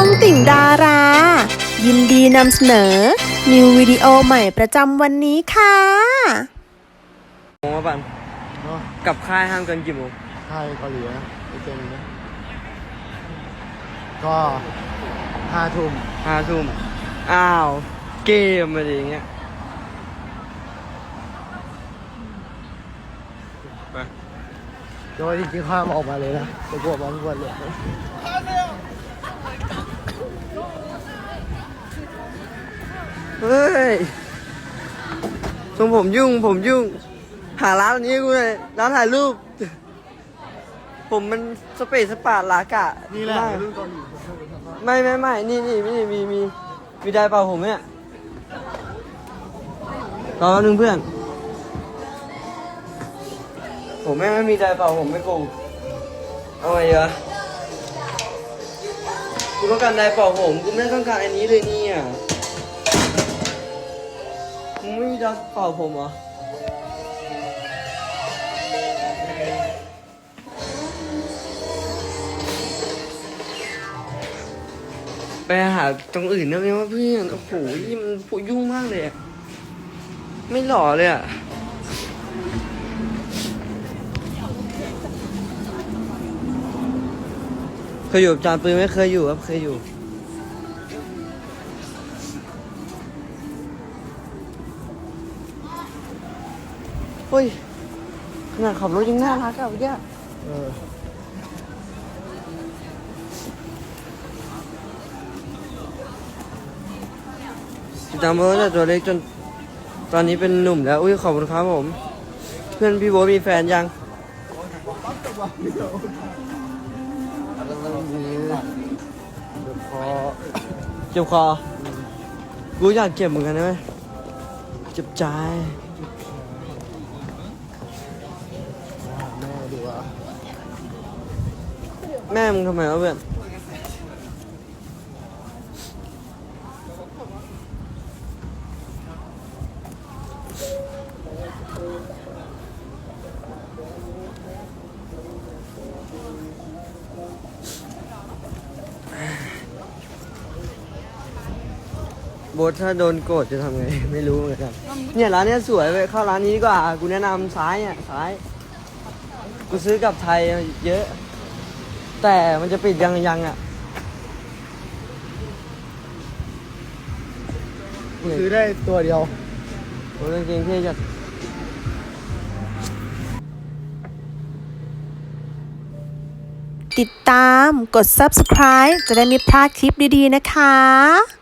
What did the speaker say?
องติ่งดารา ยินดีนำเสนอ นิววิดีโอใหม่ประจำวันนี้ค่ะโมงว่าปันเนาะกลับค่ายห้ามเกินกี่โมงค่ายเกาหลีนะไอเจนนะก็ห้าทุ่มห้าทุ่มอ้าว เกมอะไรอย่างเงี้ยไปโดยจริงๆห้ามออกมาเลยนะแต่กลัวบอลกวนเลย เฮ้ยทรงผมยุ่ง ผมยุ่ง หาร้านอันนี้กูเลยร้านถ่ายรูป ผมมันสเปซสปาดลากะนี่แหละมากรุ่นเกาหลีไม่ไม่ไม่นี่นี่มีมีมีมีได้เปล่าผมเนี่ยรอแป๊บนึงเพื่อน ผมแม่งไม่มีได้เปล่าผมไม่โกงเอาไงดีวะ กูต้องการได้เป่าผมกูไม่ได้ต้องการอันนี้เลยเนี่ยมึงไม่มีได้เป่าผมเหรอไปหาตรงอื่นได้ไหมวะเพื่อน โอ้โหนี่มันปวดยุ่งมากเลยอะไม่หล่อเลยอะ เคยอยู่กับจานปืนไหม่เคยอยู่ครับเคยอยู่ เฮ้ย ขนาดขับรถยังน่ารักอะพี่เนี่ยเออจำเบอร์แต่ตัวเล็กจนตอนนี้เป็นหนุ่มแล้ว อุ้ยขอบคุณครับผม เพื่อนพี่โบ๊ทมีแฟนยังแล้วมันมี เจ็บคอเจ็บคอ กูอยากเจ็บเหมือนกันนะเว้ยเจ็บใจแม่ดีว่าแม่มึงทำไมวะเพื่อน บทถ้าโดนโกรธจะทำไง ไม่รู้เหมือนกันเนี่ยร้านเนี้ยสวยเว้ยเข้าร้านนี้ดีกว่ากูแนะนำซ้ายเนี่ยซ้าย กูซื้อกลับไทยเยอะ แต่มันจะปิดยังยังอะซื้อได้ตัวเดียวโอ้ยกางเกงเท่จัดติดตามกด subscribe จะได้ไม่พลาดคลิปดี ๆ นะคะ